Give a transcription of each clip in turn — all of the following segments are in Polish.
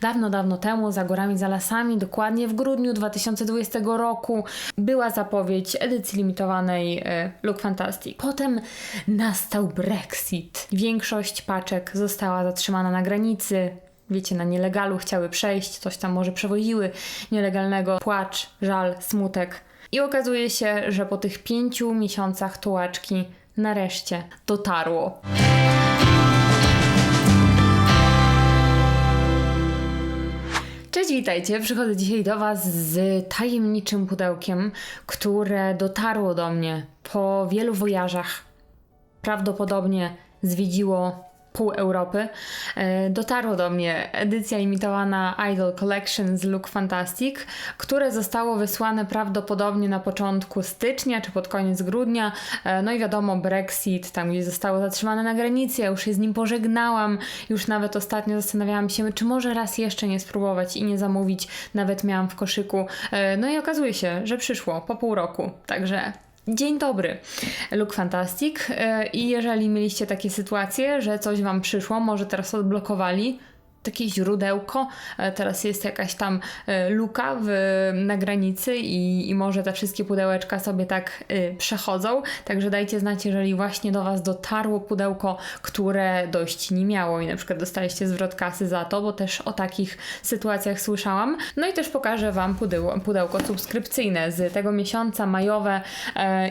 dawno, dawno temu, za górami, za lasami, dokładnie w grudniu 2020 roku, była zapowiedź edycji limitowanej e, Look Fantastic. Potem nastał Brexit. Większość paczek została zatrzymana na granicy. Wiecie, na nielegalu chciały przejść, coś tam może przewoziły nielegalnego. Płacz, żal, smutek. I okazuje się, że po tych pięciu miesiącach tułaczki nareszcie dotarło. Cześć, witajcie. Przychodzę dzisiaj do Was z tajemniczym pudełkiem, które dotarło do mnie po wielu wojażach. Prawdopodobnie zwiedziło pół Europy. E, Dotarło do mnie edycja imitowana Idol Collection z Look Fantastic, które zostało wysłane prawdopodobnie na początku stycznia czy pod koniec grudnia. E, No i wiadomo, Brexit, tam gdzie zostało zatrzymane na granicy, ja już się z nim pożegnałam. Już nawet ostatnio zastanawiałam się, czy może raz jeszcze nie spróbować i nie zamówić. Nawet miałam w koszyku. E, No i okazuje się, że przyszło po pół roku. Także Dzień dobry, Look Fantastic. E, I jeżeli mieliście takie sytuacje, że coś Wam przyszło, może teraz odblokowali takie źródełko, e, teraz jest jakaś tam e, luka w, na granicy i, i może te wszystkie pudełeczka sobie tak e, przechodzą. Także dajcie znać, jeżeli właśnie do Was dotarło pudełko, które dość nie miało i na przykład dostaliście zwrot kasy za to, bo też o takich sytuacjach słyszałam. No i też pokażę Wam pudełko, pudełko subskrypcyjne z tego miesiąca, majowe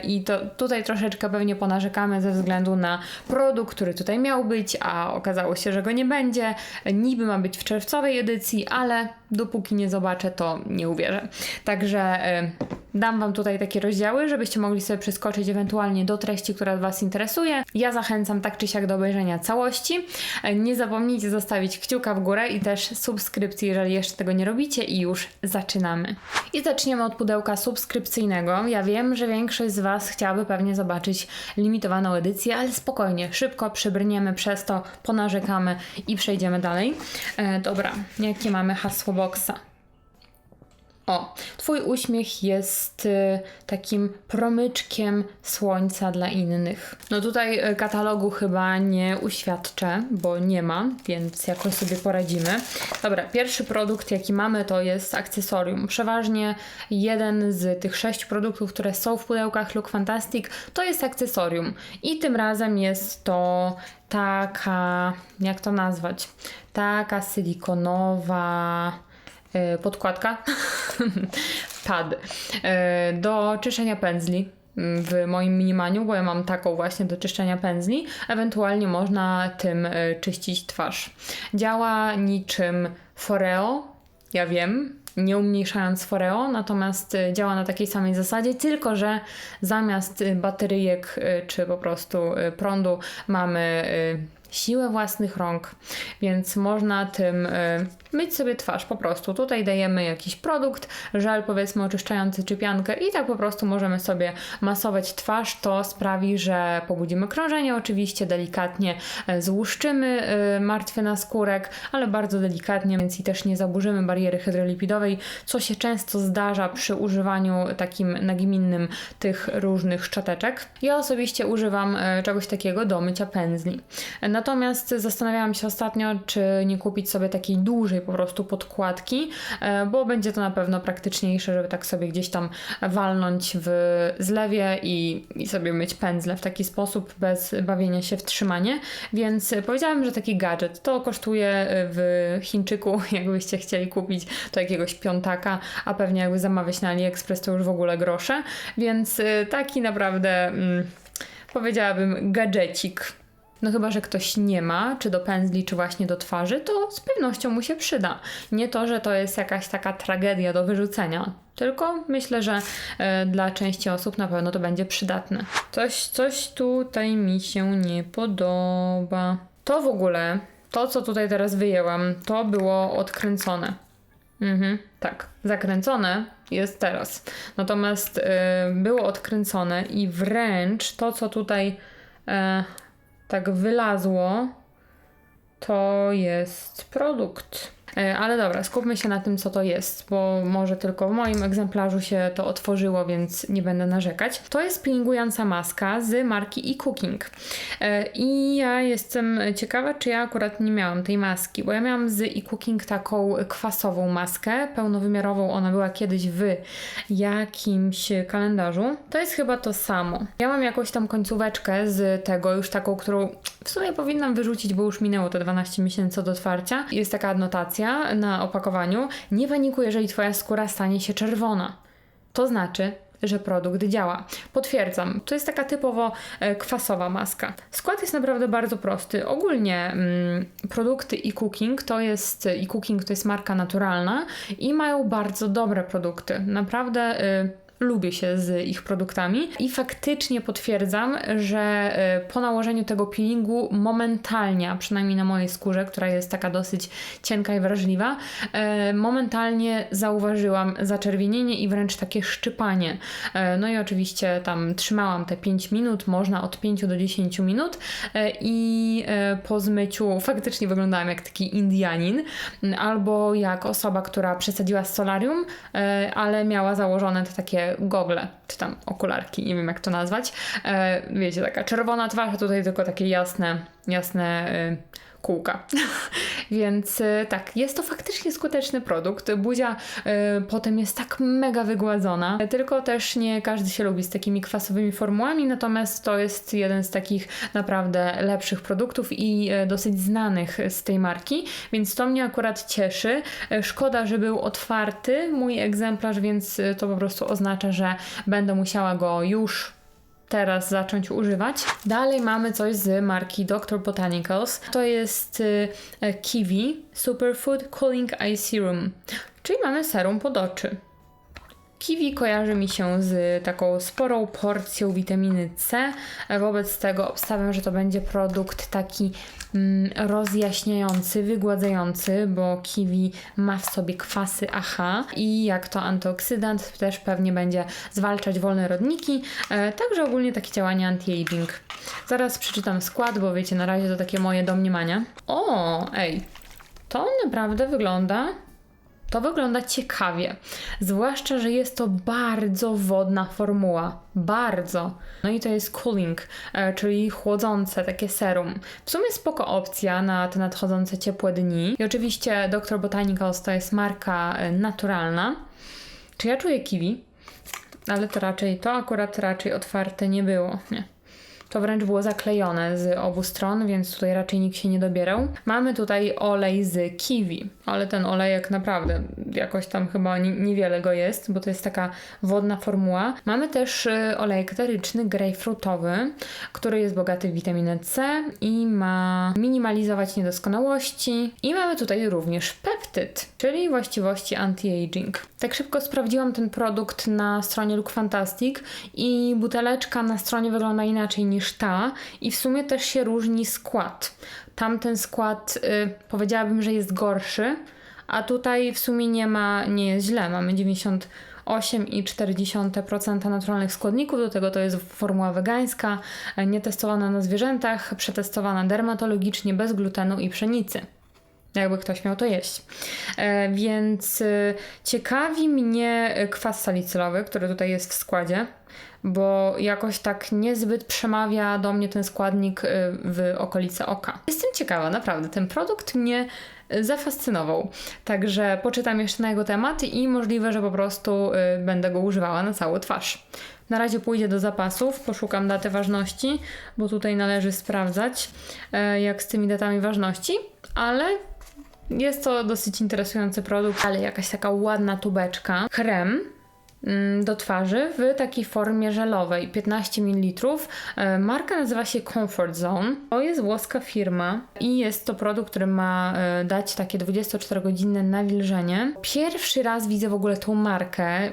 i to tutaj troszeczkę pewnie ponarzekamy ze względu na produkt, który tutaj miał być, a okazało się, że go nie będzie. Niby ma być w czerwcowej edycji, ale dopóki nie zobaczę, to nie uwierzę. Także e, dam Wam tutaj takie rozdziały, żebyście mogli sobie przeskoczyć ewentualnie do treści, która Was interesuje. Ja zachęcam tak czy siak do obejrzenia całości. Nie zapomnijcie zostawić kciuka w górę i też subskrypcji, jeżeli jeszcze tego nie robicie i już zaczynamy. I zaczniemy od pudełka subskrypcyjnego. Ja wiem, że większość z Was chciałaby pewnie zobaczyć limitowaną edycję, ale spokojnie, szybko przybrniemy przez to, ponarzekamy i przejdziemy dalej. E, dobra, jakie mamy hasło boxa? O, Twój uśmiech jest y, takim promyczkiem słońca dla innych. No tutaj y, katalogu chyba nie uświadczę, bo nie ma, więc jakoś sobie poradzimy. Dobra, pierwszy produkt jaki mamy to jest akcesorium. Przeważnie jeden z tych sześciu produktów, które są w pudełkach Look Fantastic, to jest akcesorium. I tym razem jest to taka, jak to nazwać? Taka silikonowa podkładka, pad e, do czyszczenia pędzli mm, w moim minimaniu, bo ja mam taką właśnie do czyszczenia pędzli. Ewentualnie można tym e, czyścić twarz. Działa niczym Foreo, ja wiem, nie umniejszając Foreo, natomiast działa na takiej samej zasadzie, tylko że zamiast bateryjek czy po prostu prądu mamy siłę własnych rąk, więc można tym y, myć sobie twarz po prostu. Tutaj dajemy jakiś produkt, żel powiedzmy oczyszczający czy piankę i tak po prostu możemy sobie masować twarz. To sprawi, że pobudzimy krążenie oczywiście, delikatnie e, złuszczymy y, martwy naskórek, ale bardzo delikatnie, więc i też nie zaburzymy bariery hydrolipidowej, co się często zdarza przy używaniu takim nagminnym tych różnych szczoteczek. Ja osobiście używam e, czegoś takiego do mycia pędzli. Natomiast zastanawiałam się ostatnio, czy nie kupić sobie takiej dużej po prostu podkładki, e, bo będzie to na pewno praktyczniejsze, żeby tak sobie gdzieś tam walnąć w zlewie i, i sobie myć pędzle w taki sposób, bez bawienia się w trzymanie. Więc powiedziałam, że taki gadżet to kosztuje e, w Chińczyku, jakbyście chcieli kupić to jakiegoś piątaka, a pewnie jakby zamawiać na AliExpress to już w ogóle grosze. Więc e, taki naprawdę. Mm, powiedziałabym, gadżecik. No chyba, że ktoś nie ma, czy do pędzli, czy właśnie do twarzy, to z pewnością mu się przyda. Nie to, że to jest jakaś taka tragedia do wyrzucenia, tylko myślę, że e, dla części osób na pewno to będzie przydatne. Coś, coś tutaj mi się nie podoba. To w ogóle, to co tutaj teraz wyjęłam, to było odkręcone. Mhm, tak, zakręcone jest teraz. Natomiast e, było odkręcone i wręcz to, co tutaj e, tak wylazło, to jest produkt. E, Ale dobra, skupmy się na tym, co to jest, bo może tylko w moim egzemplarzu się to otworzyło, więc nie będę narzekać. To jest peelingująca maska z marki eCooking. E, I ja jestem ciekawa, czy ja akurat nie miałam tej maski, bo ja miałam z eCooking taką kwasową maskę, pełnowymiarową. Ona była kiedyś w jakimś kalendarzu. To jest chyba to samo. Ja mam jakąś tam końcóweczkę z tego, już taką, którą w sumie powinnam wyrzucić, bo już minęło te 12 miesięcy od otwarcia. Jest taka adnotacja na opakowaniu. Nie panikuj, jeżeli Twoja skóra stanie się czerwona. To znaczy, że produkt działa. Potwierdzam, to jest taka typowo e, kwasowa maska. Skład jest naprawdę bardzo prosty. Ogólnie mm, produkty e-cooking to jest e-cooking to jest marka naturalna i mają bardzo dobre produkty. Naprawdę y, lubię się z ich produktami i faktycznie potwierdzam, że y, po nałożeniu tego peelingu momentalnie, a przynajmniej na mojej skórze, która jest taka dosyć cienka i wrażliwa, y, momentalnie zauważyłam zaczerwienienie i wręcz takie szczypanie. Y, No i oczywiście tam trzymałam te 5 minut, można od 5 do 10 minut i po zmyciu faktycznie wyglądałam jak taki Indianin albo jak osoba, która przesadziła z solarium, ale miała założone te takie gogle, czy tam okularki, nie wiem jak to nazwać. E, wiecie, taka czerwona twarz, a tutaj tylko takie jasne, jasne y, kółka. Więc y, tak, jest to faktycznie skuteczny produkt. Buzia y, potem jest tak mega wygładzona, tylko też nie każdy się lubi z takimi kwasowymi formułami, natomiast to jest jeden z takich naprawdę lepszych produktów i y, dosyć znanych z tej marki, więc to mnie akurat cieszy. Szkoda, że był otwarty mój egzemplarz, więc to po prostu oznacza, że będę musiała go już teraz zacząć używać. Dalej mamy coś z marki Dr. Botanicals. To jest y, e, Kiwi Superfood Cooling Eye Serum, czyli mamy serum pod oczy. Kiwi kojarzy mi się z taką sporą porcją witaminy C. Wobec tego obstawiam, że to będzie produkt taki mm, rozjaśniający, wygładzający, bo kiwi ma w sobie kwasy AHA i jak to antyoksydant też pewnie będzie zwalczać wolne rodniki. E, także ogólnie takie działanie anti-aging. Zaraz przeczytam skład, bo wiecie, na razie to takie moje domniemania. O, ej, to naprawdę wygląda to wygląda ciekawie, zwłaszcza, że jest to bardzo wodna formuła. Bardzo. No i to jest cooling, e, czyli chłodzące takie serum. W sumie spoko opcja na te nadchodzące ciepłe dni. I oczywiście Dr. Botanicals to jest marka e, naturalna. Czy ja czuję kiwi? Ale to raczej, to akurat raczej otwarte nie było. Nie. To wręcz było zaklejone z obu stron, więc tutaj raczej nikt się nie dobierał. Mamy tutaj olej z kiwi, ale ten olejek naprawdę jakoś tam chyba ni- niewiele go jest, bo to jest taka wodna formuła. Mamy też y, olejek eteryczny grejpfrutowy, który jest bogaty w witaminę C i ma minimalizować niedoskonałości. I mamy tutaj również peptyd, czyli właściwości anti-aging. Tak szybko sprawdziłam ten produkt na stronie Look Fantastic i buteleczka na stronie wygląda inaczej niż ta i w sumie też się różni skład. Tamten skład y, powiedziałabym, że jest gorszy, a tutaj w sumie nie ma, nie jest źle. Mamy 98,4% naturalnych składników, do tego to jest formuła wegańska, e, nietestowana na zwierzętach, przetestowana dermatologicznie, bez glutenu i pszenicy jakby ktoś miał to jeść. E, więc y, ciekawi mnie y, kwas salicylowy, który tutaj jest w składzie, bo jakoś tak niezbyt przemawia do mnie ten składnik w okolice oka. Jestem ciekawa, naprawdę. Ten produkt mnie zafascynował. Także poczytam jeszcze na jego temat i możliwe, że po prostu będę go używała na całą twarz. Na razie pójdzie do zapasów, poszukam daty ważności, bo tutaj należy sprawdzać, e, jak z tymi datami ważności, ale jest to dosyć interesujący produkt, ale jakaś taka ładna tubeczka. Krem mm, do twarzy w takiej formie żelowej, 15 ml. E, Marka nazywa się Comfort Zone. To jest włoska firma i jest to produkt, który ma e, dać takie 24-godzinne nawilżenie. Pierwszy raz widzę w ogóle tą markę.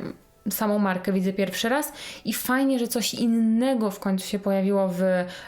Samą markę widzę pierwszy raz i fajnie, że coś innego w końcu się pojawiło w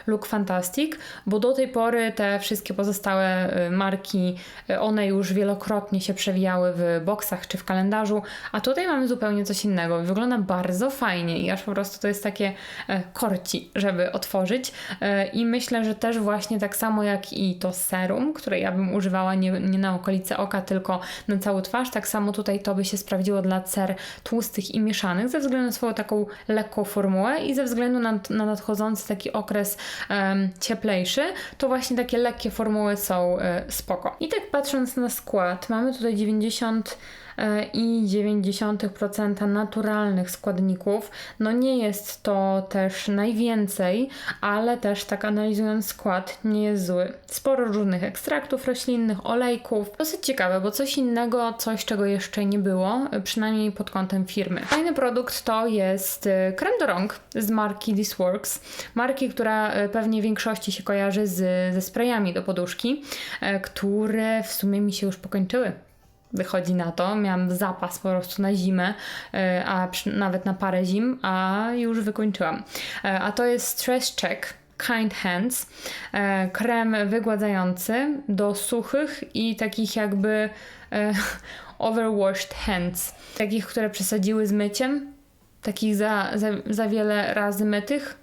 Look Fantastic, bo do tej pory te wszystkie pozostałe y, marki, y, one już wielokrotnie się przewijały w boksach czy w kalendarzu, a tutaj mamy zupełnie coś innego. Wygląda bardzo fajnie i aż po prostu to jest takie e, korci, żeby otworzyć E, i myślę, że też właśnie tak samo jak i to serum, które ja bym używała nie, nie na okolice oka, tylko na całą twarz, tak samo tutaj to by się sprawdziło dla cer tłustych i mieszanych ze względu na swoją taką lekką formułę i ze względu na, na nadchodzący taki okres em, cieplejszy, to właśnie takie lekkie formuły są e, spoko. I tak patrząc na skład, mamy tutaj 90 e, i 0,9% naturalnych składników. No nie jest to też najwięcej, ale też tak analizując skład nie jest zły. Sporo różnych ekstraktów roślinnych, olejków. Dosyć ciekawe, bo coś innego, coś czego jeszcze nie było, przynajmniej pod kątem firmy. Fajny produkt to jest e, krem do rąk z marki This Works. Marki, która e, pewnie większości się kojarzy z, ze sprayami do poduszki, e, które w sumie mi się już pokończyły wychodzi na to. Miałam zapas po prostu na zimę, e, a nawet na parę zim, a już wykończyłam. E, A to jest Stress Check. Kind Hands, e, krem wygładzający do suchych i takich jakby overwashed hands, takich, które przesadziły z myciem, takich za, za, za wiele razy mytych,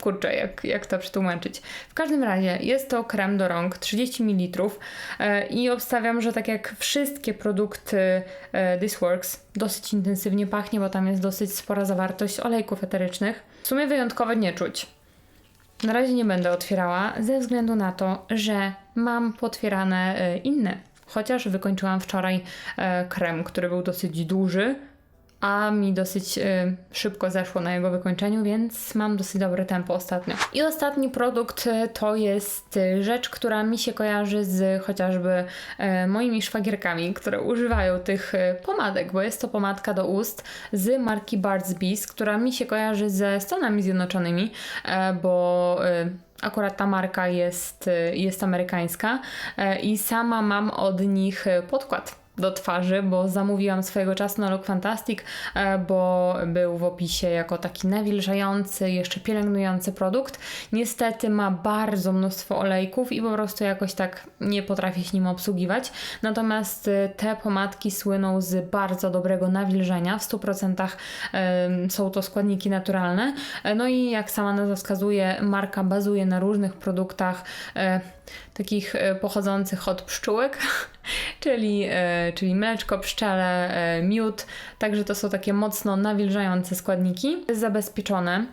kurczę, jak, jak to przetłumaczyć. W każdym razie jest to krem do rąk 30 ml e, i obstawiam, że tak jak wszystkie produkty e, This Works, dosyć intensywnie pachnie, bo tam jest dosyć spora zawartość olejków eterycznych. W sumie wyjątkowo nie czuć. Na razie nie będę otwierała, ze względu na to, że mam potwierane e, inne. Chociaż wykończyłam wczoraj krem, który był dosyć duży, a mi dosyć y, szybko zeszło na jego wykończeniu, więc mam dosyć dobre tempo ostatnio. I ostatni produkt y, to jest y, rzecz, która mi się kojarzy z chociażby y, moimi szwagierkami, które używają tych y, pomadek, bo jest to pomadka do ust z marki Bart's Bees, która mi się kojarzy ze Stanami Zjednoczonymi, e, bo y, Akurat ta marka jest, y, jest amerykańska e, i sama mam od nich y, podkład do twarzy, bo zamówiłam swojego czasu na Look Fantastic, e, bo był w opisie jako taki nawilżający, jeszcze pielęgnujący produkt. Niestety ma bardzo mnóstwo olejków i po prostu jakoś tak nie potrafię się nim obsługiwać. Natomiast e, te pomadki słyną z bardzo dobrego nawilżenia. W 100% em, są to składniki naturalne. E, No i jak sama nazwa wskazuje, marka bazuje na różnych produktach e, takich e, pochodzących od pszczółek, czyli, e, czyli mleczko, pszczele, e, miód. Także to są takie mocno nawilżające składniki. Zabezpieczone.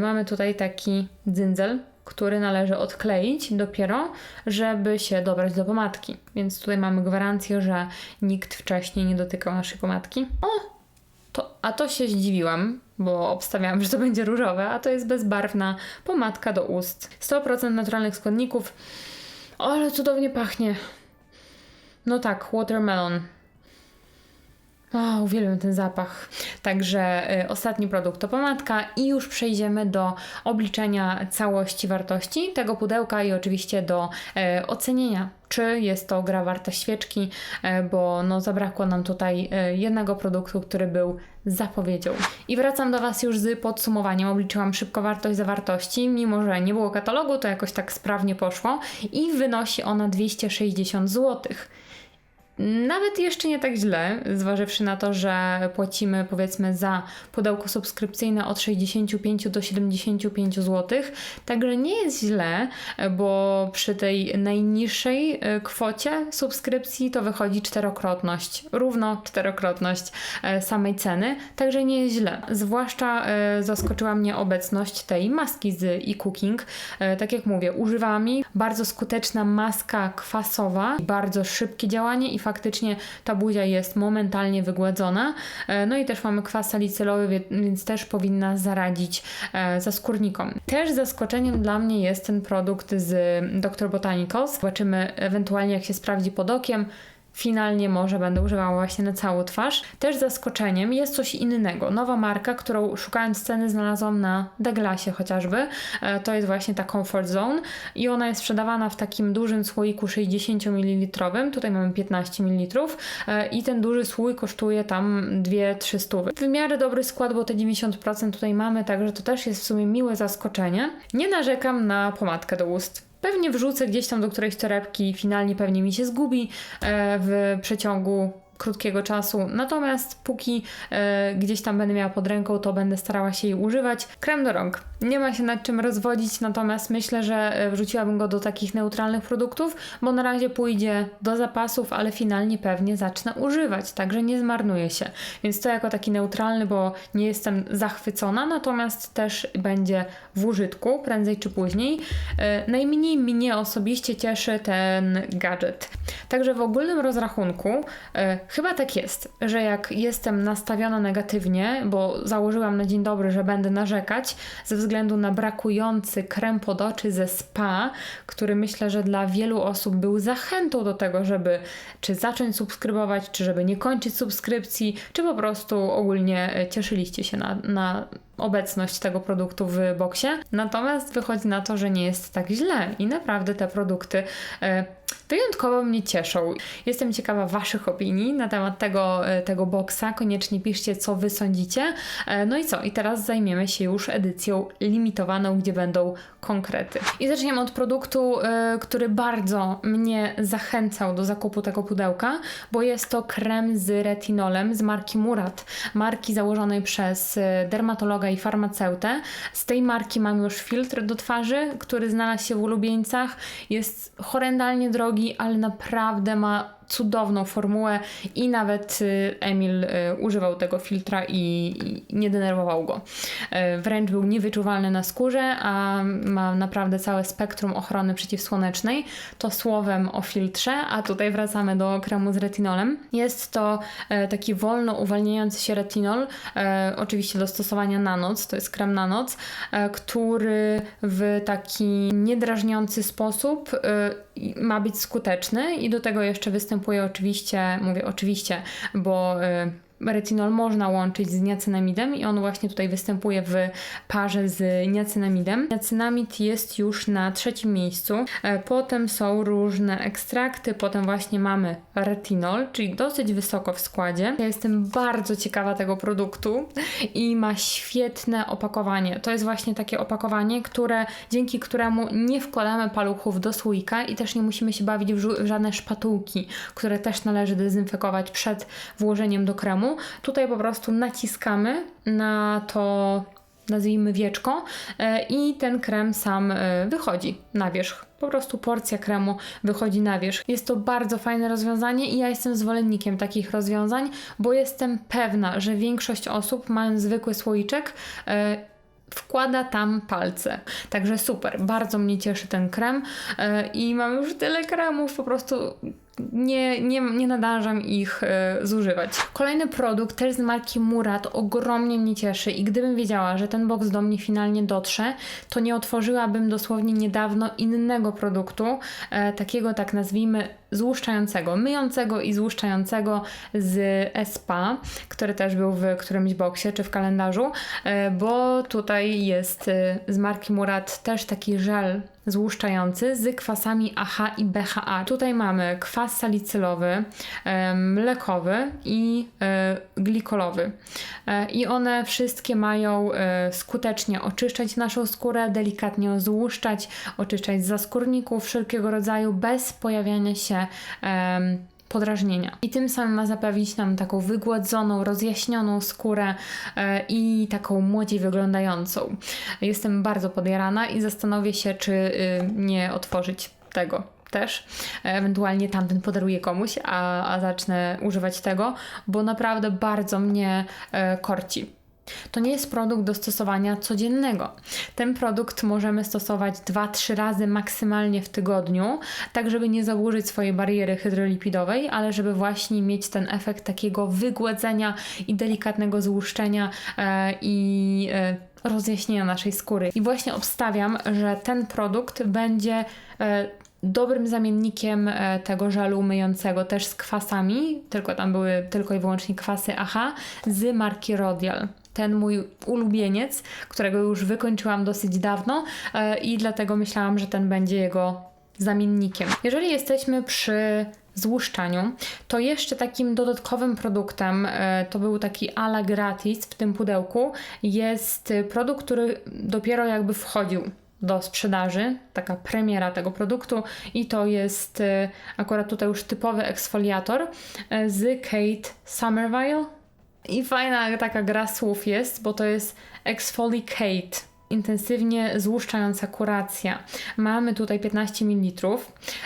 Mamy tutaj taki dzyndzel, który należy odkleić dopiero, żeby się dobrać do pomadki. Więc tutaj mamy gwarancję, że nikt wcześniej nie dotykał naszej pomadki. O! A to się zdziwiłam, bo obstawiałam, że to będzie różowe, a to jest bezbarwna pomadka do ust. 100% naturalnych składników. O, ale cudownie pachnie. No tak, watermelon. O, uwielbiam ten zapach. Także y, ostatni produkt to pomadka i już przejdziemy do obliczenia całości wartości tego pudełka i oczywiście do e, ocenienia, czy jest to gra warta świeczki, e, bo no, zabrakło nam tutaj e, jednego produktu, który był zapowiedzią. I wracam do Was już z podsumowaniem. Obliczyłam szybko wartość zawartości, mimo że nie było katalogu, to jakoś tak sprawnie poszło i wynosi ona 260 złotych. Nawet jeszcze nie tak źle, zważywszy na to, że płacimy powiedzmy za pudełko subskrypcyjne od 65 do 75 zł. Także nie jest źle, bo przy tej najniższej e, kwocie subskrypcji to wychodzi czterokrotność, równo czterokrotność e, samej ceny, także nie jest źle. Zwłaszcza e, zaskoczyła mnie obecność tej maski z e-cooking. Tak jak mówię, używam jej. Bardzo skuteczna maska kwasowa, bardzo szybkie działanie i faktycznie ta buzia jest momentalnie wygładzona. E, No i też mamy kwas salicylowy, więc też powinna zaradzić e, zaskórnikom. Też zaskoczeniem dla mnie jest ten produkt z Dr. Botanicals. Zobaczymy ewentualnie jak się sprawdzi pod okiem. Finalnie może będę używała właśnie na całą twarz. Też zaskoczeniem jest coś innego. Nowa marka, którą szukając ceny znalazłam na Douglasie chociażby. E, To jest właśnie ta Comfort Zone i ona jest sprzedawana w takim dużym słoiku 60 ml. Tutaj mamy 15 ml e, i ten duży słój kosztuje tam 2-3 stówy. W miarę dobry skład, bo te 90% tutaj mamy, także to też jest w sumie miłe zaskoczenie. Nie narzekam na pomadkę do ust. Pewnie wrzucę gdzieś tam do którejś torebki, finalnie pewnie mi się zgubi e, w przeciągu krótkiego czasu. Natomiast póki e, gdzieś tam będę miała pod ręką, to będę starała się jej używać. Krem do rąk. Nie ma się nad czym rozwodzić, natomiast myślę, że e, wrzuciłabym go do takich neutralnych produktów, bo na razie pójdzie do zapasów, ale finalnie pewnie zacznę używać, także nie zmarnuje się. Więc to jako taki neutralny, bo nie jestem zachwycona, natomiast też będzie w użytku prędzej czy później. E, Najmniej mnie osobiście cieszy ten gadżet. Także w ogólnym rozrachunku e, chyba tak jest, że jak jestem nastawiona negatywnie, bo założyłam na dzień dobry, że będę narzekać ze względu na brakujący krem pod oczy ze spa, który myślę, że dla wielu osób był zachętą do tego, żeby czy zacząć subskrybować, czy żeby nie kończyć subskrypcji, czy po prostu ogólnie cieszyliście się na, na obecność tego produktu w boksie. Natomiast wychodzi na to, że nie jest tak źle i naprawdę te produkty e, wyjątkowo mnie cieszą. Jestem ciekawa Waszych opinii na temat tego, e, tego boksa. Koniecznie piszcie, co Wy sądzicie. E, No i co? I teraz zajmiemy się już edycją limitowaną, gdzie będą konkrety. I zaczniemy od produktu, który bardzo mnie zachęcał do zakupu tego pudełka, bo jest to krem z retinolem z marki Murat. Marki założonej przez dermatologa i farmaceutę. Z tej marki mam już filtr do twarzy, który znalazł się w ulubieńcach. Jest horrendalnie drogi, ale naprawdę ma cudowną formułę i nawet y, Emil y, używał tego filtra i, nie denerwował go. Y, Wręcz był niewyczuwalny na skórze, a ma naprawdę całe spektrum ochrony przeciwsłonecznej. To słowem o filtrze, a tutaj wracamy do kremu z retinolem. Jest to e, taki wolno uwalniający się retinol, e, oczywiście do stosowania na noc, to jest krem na noc, e, który w taki niedrażniący sposób ma być skuteczny i do tego jeszcze występuje oczywiście, mówię oczywiście, bo e, retinol można łączyć z niacinamidem i on właśnie tutaj występuje w parze z niacinamidem. Niacinamid jest już na trzecim miejscu. E, Potem są różne ekstrakty, potem właśnie mamy retinol, czyli dosyć wysoko w składzie. Ja jestem bardzo ciekawa tego produktu i ma świetne opakowanie. To jest właśnie takie opakowanie, które dzięki któremu nie wkładamy paluchów do słoika i też nie musimy się bawić w żadne szpatułki, które też należy dezynfekować przed włożeniem do kremu. Tutaj po prostu naciskamy na to, nazwijmy wieczko e, i ten krem sam e, wychodzi na wierzch. Po prostu porcja kremu wychodzi na wierzch. Jest to bardzo fajne rozwiązanie i ja jestem zwolennikiem takich rozwiązań, bo jestem pewna, że większość osób, mając zwykły słoiczek, e, wkłada tam palce. Także super, bardzo mnie cieszy ten krem i mam już tyle kremów, po prostu nie, nie, nie nadążam ich e, zużywać. Kolejny produkt też z marki Murat ogromnie mnie cieszy i gdybym wiedziała, że ten box do mnie finalnie dotrze, to nie otworzyłabym dosłownie niedawno innego produktu, e, takiego tak nazwijmy złuszczającego, myjącego i złuszczającego z SPA, który też był w którymś boksie czy w kalendarzu, e, bo tutaj jest e, z marki Murat też taki żel złuszczający z kwasami AHA i BHA. Tutaj mamy kwas salicylowy, e, mlekowy i glikolowy. I one wszystkie mają skutecznie oczyszczać naszą skórę, delikatnie ją złuszczać, oczyszczać z zaskórników wszelkiego rodzaju bez pojawiania się em, podrażnienia. I tym samym ma zapewnić nam taką wygładzoną, rozjaśnioną skórę e, i taką młodziej wyglądającą. Jestem bardzo podjarana i zastanowię się, czy y, nie otworzyć tego też. Ewentualnie tamten podaruję komuś, a, a zacznę używać tego, bo naprawdę bardzo mnie e, korci. To nie jest produkt do stosowania codziennego. Ten produkt możemy stosować 2-3 razy maksymalnie w tygodniu, tak żeby nie zaburzyć swojej bariery hydrolipidowej, ale żeby właśnie mieć ten efekt takiego wygładzenia i delikatnego złuszczenia e, i e, rozjaśnienia naszej skóry. I właśnie obstawiam, że ten produkt będzie e, dobrym zamiennikiem tego żelu myjącego, też z kwasami, tylko tam były tylko i wyłącznie kwasy AHA, z marki Rodial. Ten mój ulubieniec, którego już wykończyłam dosyć dawno e, i dlatego myślałam, że ten będzie jego zamiennikiem. Jeżeli jesteśmy przy złuszczaniu, to jeszcze takim dodatkowym produktem, e, to był taki ala gratis w tym pudełku, jest produkt, który dopiero jakby wchodził do sprzedaży, taka premiera tego produktu i to jest e, akurat tutaj już typowy eksfoliator z Kate Somerville. I fajna taka gra słów jest, bo to jest Exfoliate. Intensywnie złuszczająca kuracja. Mamy tutaj 15 ml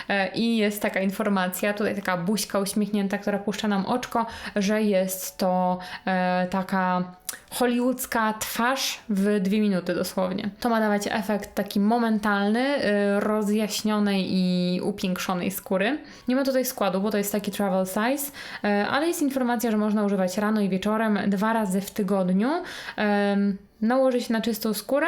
e, i jest taka informacja, tutaj taka buźka uśmiechnięta, która puszcza nam oczko, że jest to e, taka hollywoodzka twarz w dwie minuty dosłownie. To ma dawać efekt taki momentalny, y, rozjaśnionej i upiększonej skóry. Nie ma tutaj składu, bo to jest taki travel size, y, ale jest informacja, że można używać rano i wieczorem dwa razy w tygodniu. Ym, Nałożyć na czystą skórę,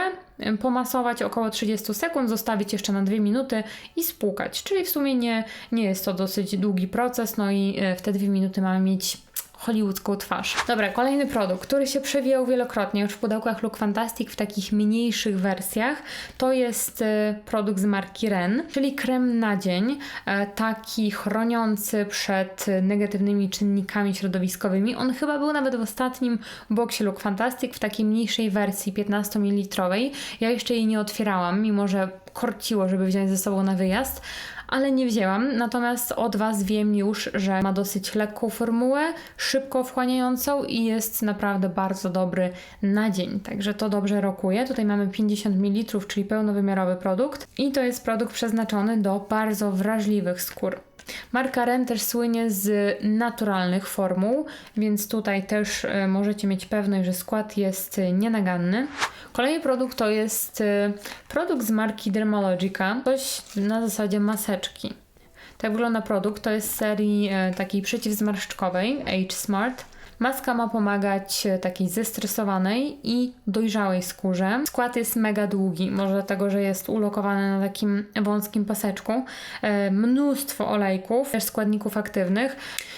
pomasować około 30 sekund, zostawić jeszcze na 2 minuty i spłukać. Czyli w sumie nie, nie jest to dosyć długi proces, no i y, w te 2 minuty mamy mieć hollywoodzką twarz. Dobra, kolejny produkt, który się przewijał wielokrotnie już w pudełkach Look Fantastic w takich mniejszych wersjach, to jest e, produkt z marki Ren, czyli krem na dzień, e, taki chroniący przed negatywnymi czynnikami środowiskowymi. On chyba był nawet w ostatnim boksie Look Fantastic w takiej mniejszej wersji 15 ml. Ja jeszcze jej nie otwierałam, mimo że korciło, żeby wziąć ze sobą na wyjazd ale nie wzięłam. Natomiast od Was wiem już, że ma dosyć lekką formułę, szybko wchłaniającą i jest naprawdę bardzo dobry na dzień. Także to dobrze rokuje. Tutaj mamy 50 ml, czyli pełnowymiarowy produkt i to jest produkt przeznaczony do bardzo wrażliwych skór. Marka Ren też słynie z naturalnych formuł, więc tutaj też e, możecie mieć pewność, że skład jest e, nienaganny. Kolejny produkt to jest e, produkt z marki Dermalogica, coś na zasadzie maseczki. Tak wygląda produkt, to jest serii takiej przeciwzmarszczkowej Age Smart. Maska ma pomagać e, takiej zestresowanej i dojrzałej skórze. Skład jest mega długi, może dlatego, że jest ulokowany na takim wąskim paseczku. E, mnóstwo olejków, też składników aktywnych.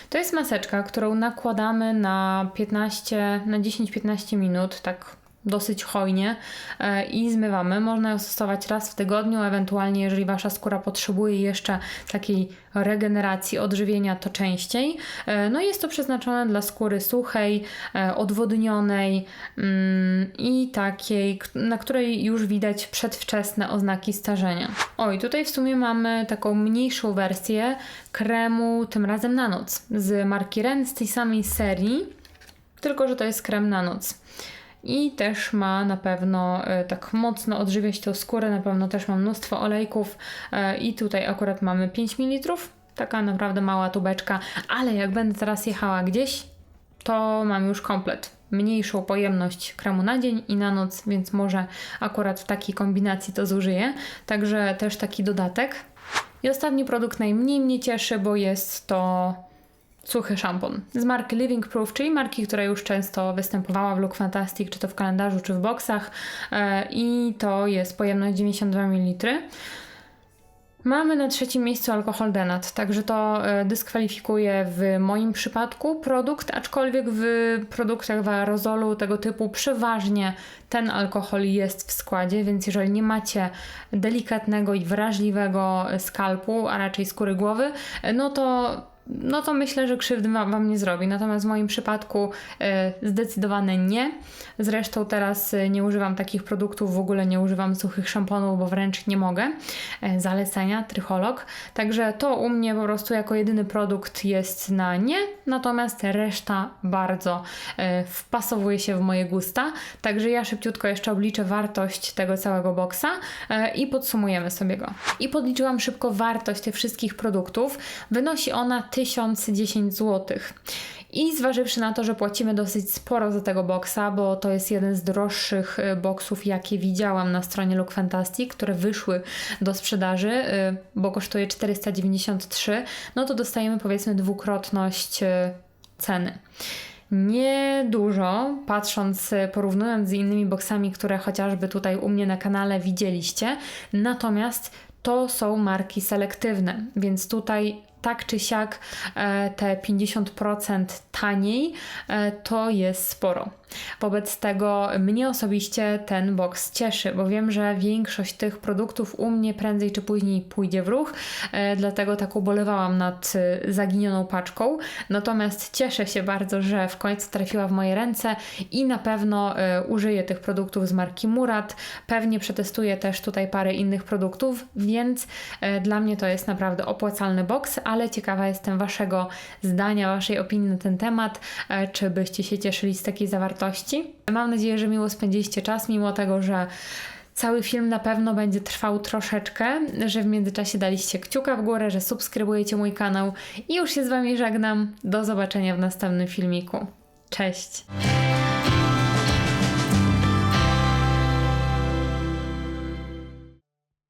To jest maseczka, którą nakładamy na 15, na 10-15 minut, tak dosyć hojnie e, i zmywamy. Można ją stosować raz w tygodniu, ewentualnie jeżeli Wasza skóra potrzebuje jeszcze takiej regeneracji, odżywienia, to częściej. E, No jest to przeznaczone dla skóry suchej, e, odwodnionej mm, i takiej, na której już widać przedwczesne oznaki starzenia. Oj, tutaj w sumie mamy taką mniejszą wersję kremu, tym razem na noc, z marki Ren, z tej samej serii, tylko że to jest krem na noc i też ma na pewno e, tak mocno odżywiać tą skórę, na pewno też ma mnóstwo olejków e, i tutaj akurat mamy 5 ml, taka naprawdę mała tubeczka, ale jak będę teraz jechała gdzieś, to mam już komplet. Mniejszą pojemność kremu na dzień i na noc, więc może akurat w takiej kombinacji to zużyję. Także też taki dodatek. I ostatni produkt najmniej mnie cieszy, bo jest to suchy szampon z marki Living Proof, czyli marki, która już często występowała w Look Fantastic, czy to w kalendarzu, czy w boksach. E, I to jest pojemność 92 ml. Mamy na trzecim miejscu alkohol denat, także to e, dyskwalifikuje w moim przypadku produkt, aczkolwiek w produktach w aerozolu tego typu przeważnie ten alkohol jest w składzie, więc jeżeli nie macie delikatnego i wrażliwego skalpu, a raczej skóry głowy, e, no to no to myślę, że krzywdy wam, wam nie zrobi. Natomiast w moim przypadku e, zdecydowane nie. Zresztą teraz e, nie używam takich produktów, w ogóle nie używam suchych szamponów, bo wręcz nie mogę. E, zalecenia, trycholog. Także to u mnie po prostu jako jedyny produkt jest na nie, natomiast reszta bardzo wpasowuje się w moje gusta. Także ja szybciutko jeszcze obliczę wartość tego całego boksa i podsumujemy sobie go. I podliczyłam szybko wartość tych wszystkich produktów. Wynosi ona 1010 zł. I zważywszy na to, że płacimy dosyć sporo za tego boksa, bo to jest jeden z droższych y, boksów, jakie widziałam na stronie Look Fantastic, które wyszły do sprzedaży, y, bo kosztuje 493, no to dostajemy powiedzmy dwukrotność y, ceny. Niedużo, patrząc, porównując z innymi boksami, które chociażby tutaj u mnie na kanale widzieliście, natomiast to są marki selektywne, więc tutaj tak czy siak e, te 50% taniej e, to jest sporo. Wobec tego mnie osobiście ten box cieszy, bo wiem, że większość tych produktów u mnie prędzej czy później pójdzie w ruch, e, dlatego tak ubolewałam nad zaginioną paczką. Natomiast cieszę się bardzo, że w końcu trafiła w moje ręce i na pewno użyję tych produktów z marki Murat. Pewnie przetestuję też tutaj parę innych produktów, więc dla mnie to jest naprawdę opłacalny box, ale ciekawa jestem Waszego zdania, Waszej opinii na ten temat, e, czy byście się cieszyli z takiej zawartości. Mam nadzieję, że miło spędziliście czas, mimo tego, że Cały film na pewno będzie trwał troszeczkę, że w międzyczasie daliście kciuka w górę, że subskrybujecie mój kanał i już się z Wami żegnam. Do zobaczenia w następnym filmiku. Cześć!